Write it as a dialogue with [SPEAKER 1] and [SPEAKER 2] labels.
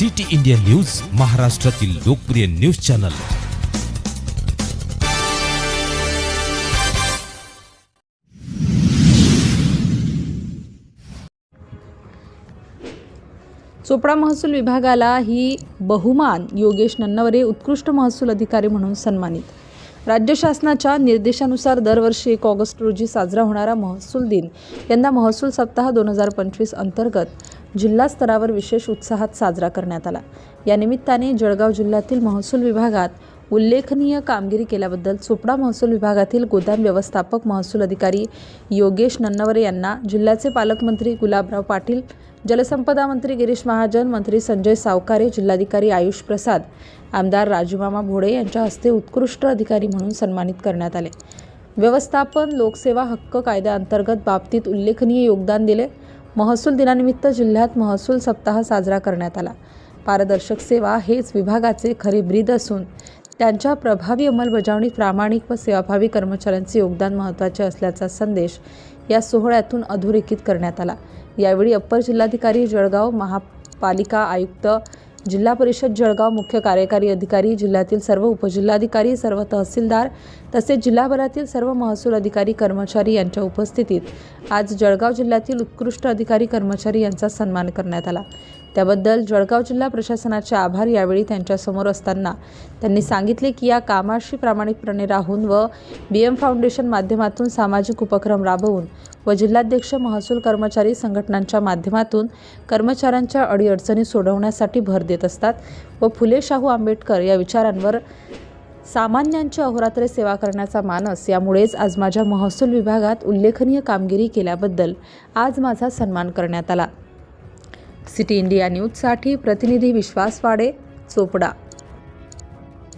[SPEAKER 1] City India news महाराष्ट्रातील लोकप्रिय news channel.
[SPEAKER 2] Chopra महसूल विभागाला ही बहुमान योगेश नन्नवरे उत्कृष्ट महसूल अधिकारी म्हणून सन्मानित. राज्य शासनाच्या निर्देशानुसार दरवर्षी एक ऑगस्ट रोजी साजरा होणारा महसूल दिन यंदा महसूल सप्ताह दोन हजार पंचवीस अंतर्गत जिल्हा स्तरावर विशेष उत्साहात साजरा करण्यात आला. या निमित्ताने जळगाव जिल्ह्यातील महसूल विभागात उल्लेखनीय कामगिरी केल्याबद्दल चोपडा महसूल विभागातील गोदाम व्यवस्थापक महसूल अधिकारी योगेश नन्नवरे यांना जिल्ह्याचे पालकमंत्री गुलाबराव पाटील जलसंपदा मंत्री गिरीश महाजन मंत्री संजय सावकारे जिल्हाधिकारी आयुष प्रसाद आमदार राजूमामा भोडे यांच्या हस्ते उत्कृष्ट अधिकारी म्हणून सन्मानित करण्यात आले. व्यवस्थापन लोकसेवा हक्क कायद्याअंतर्गत बाबतीत उल्लेखनीय योगदान दिले. महसूल दिनानिमित्त जिल्ह्यात महसूल सप्ताह साजरा करण्यात आला. पारदर्शक सेवा हेच विभागाचे खरे ब्रीद असून त्यांच्या प्रभावी अंमलबजावणीत प्रामाणिक व सेवाभावी कर्मचाऱ्यांचे योगदान महत्त्वाचे असल्याचा संदेश या सोहळ्यातून अधोरेखित करण्यात आला. यावेळी अप्पर जिल्हाधिकारी जळगाव महापालिका आयुक्त जिल्हा परिषद जळगाव मुख्य कार्यकारी अधिकारी जिल्ह्यातील सर्व उपजिल्हाधिकारी सर्व तहसीलदार तसेच जिल्हाभरातील सर्व महसूल अधिकारी कर्मचारी यांच्या उपस्थितीत आज जळगाव जिल्ह्यातील उत्कृष्ट अधिकारी कर्मचारी यांचा सन्मान करण्यात आला. त्याबद्दल जळगाव जिल्हा प्रशासनाचे आभार यावेळी त्यांच्यासमोर असताना त्यांनी सांगितले की या कामाशी प्रामाणिकपणे राहून व बी एम फाउंडेशन माध्यमातून सामाजिक उपक्रम राबवून व जिल्हाध्यक्ष महसूल कर्मचारी संघटनांच्या माध्यमातून कर्मचाऱ्यांच्या अडीअडचणी सोडवण्यासाठी भर देत असतात व फुले शाहू आंबेडकर या विचारांवर सामान्यांची अहोरात्र सेवा करण्याचा मानस यामुळेच आज माझ्या महसूल विभागात उल्लेखनीय कामगिरी केल्याबद्दल आज माझा सन्मान करण्यात आला. सिटी इंडिया न्यूजसाठी प्रतिनिधी विश्वास वाडे चोपडा.